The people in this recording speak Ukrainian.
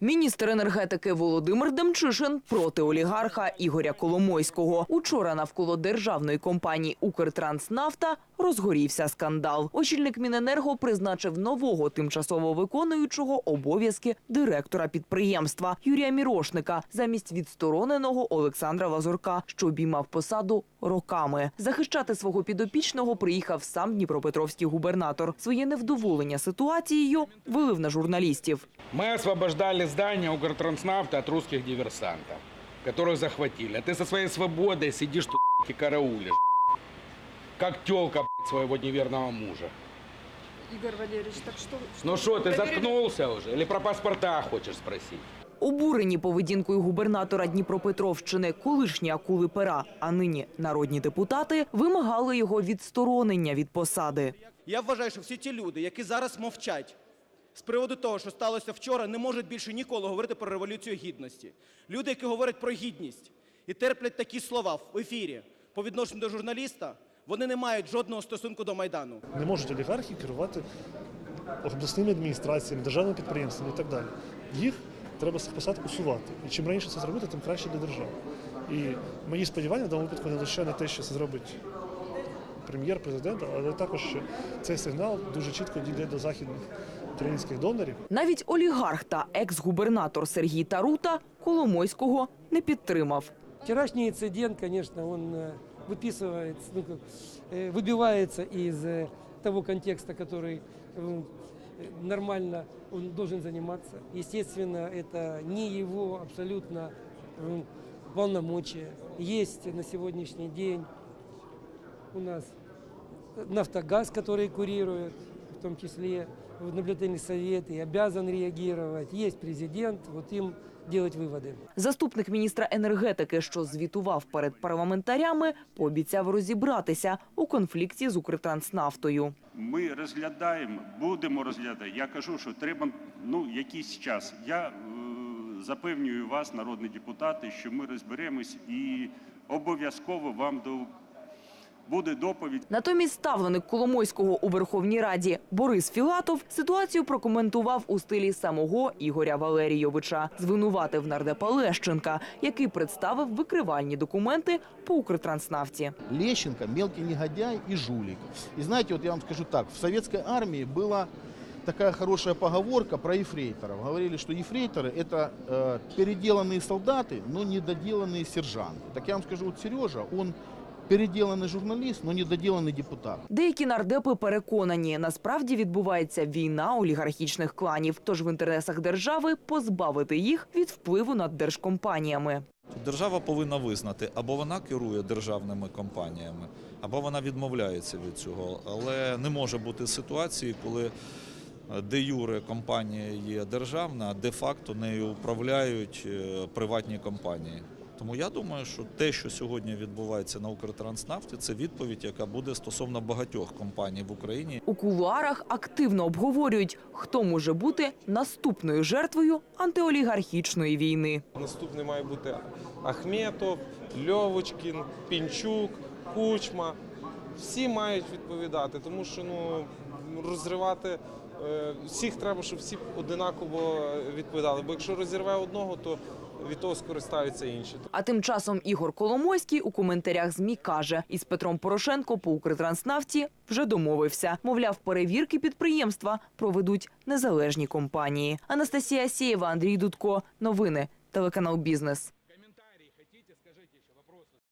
Міністр енергетики Володимир Демчишин проти олігарха Ігоря Коломойського. Учора навколо державної компанії Укртранснафта розгорівся скандал. Очільник Міненерго призначив нового тимчасово виконуючого обов'язки директора підприємства Юрія Мірошника замість відстороненого Олександра Лазурка, що обіймав посаду роками. Захищати свого підопічного приїхав сам Дніпропетровський губернатор. Своє невдоволення ситуацією вилив на журналістів. Мы освобождали здание Укртранснафта от русских диверсантов, которых захватили. А ты со своей свободой сидишь тут и караулишь. Как телка своего неверного мужа. Игорь Валерьевич, так что... Ну что, ты заткнулся уже? Или про паспорта хочешь спросить? Обурені поведінкою губернатора Дніпропетровщини колишні акули пера, а нині народні депутати вимагали його відсторонення від посади. Я вважаю, що всі ті люди, які зараз мовчать з приводу того, що сталося вчора, не можуть більше ніколи говорити про революцію гідності. Люди, які говорять про гідність і терплять такі слова в ефірі по відношенню до журналіста, вони не мають жодного стосунку до майдану. Не можуть олігархи керувати обласними адміністраціями, державними підприємствами і так далі. Їх треба з цих посад усувати. І чим раніше це зробити, тим краще для держави. І мої сподівання в даному випадку не лише на те, що це зробить прем'єр, президент, але також що цей сигнал дуже чітко дійде до західних українських донорів. Навіть олігарх та екс-губернатор Сергій Тарута Коломойського не підтримав. Вчерашний инцидент, конечно, он э, выписывается, ну, как, э, выбивается из э, того контекста, который э, нормально он должен заниматься. Естественно, это не его абсолютно э, полномочия. Есть на сегодняшний день у нас Нафтогаз, который курирует, в том числе в наблюдательный совет и обязан реагировать. Есть президент, вот им делать выводы. Заступник міністра енергетики, що звітував перед парламентарями, пообіцяв розібратися у конфлікті з Укртранснафтою. Ми розглядаємо, будемо розглядати. Я кажу, що треба ну, якийсь час. Я е, запевнюю вас, народні депутати, що ми розберемось і обов'язково вам до, буде доповідь. Натомість ставленик Коломойського у Верховній Раді Борис Філатов ситуацію прокоментував у стилі самого Ігоря Валерійовича. Звинуватив нардепа Лещенка, який представив викривальні документи по Укртранснафті. Лещенко мелкий негодяй и жулик. И знаете, вот я вам скажу так, в советской армии была такая хорошая поговорка про ефрейторов. Говорили, что ефрейторы это э, переделанные солдаты, но недоделанные сержанты. Так я вам скажу, вот Сережа, он переделанный журналист, но недоделанный депутат. Деякі нардепи переконані, насправді відбувається війна олігархічних кланів. Тож в інтересах держави позбавити їх від впливу над держкомпаніями. Держава повинна визнати, або вона керує державними компаніями, або вона відмовляється від цього. Але не може бути ситуації, коли е, де юре компанія є державна, а де-факто нею управляють е, приватні компанії. Тому я думаю, що те, що сьогодні відбувається на Укртранснафті, це відповідь, яка буде стосовно багатьох компаній в Україні, У кулуарах активно обговорюють, хто може бути наступною жертвою антиолігархічної війни. Наступний має бути Ахметов, Льовочкін, Пінчук, Кучма. Всі мають відповідати, тому що ну, розривати всіх треба, щоб всі одинаково відповідали. Бо якщо розірве одного, то від того скористаються інші. А тим часом Ігор Коломойський у коментарях ЗМІ каже, із Петром Порошенко по Укртранснафті вже домовився. Мовляв, перевірки підприємства проведуть незалежні компанії. Анастасія Сєєва, Андрій Дудко. Новини. Телеканал Бізнес.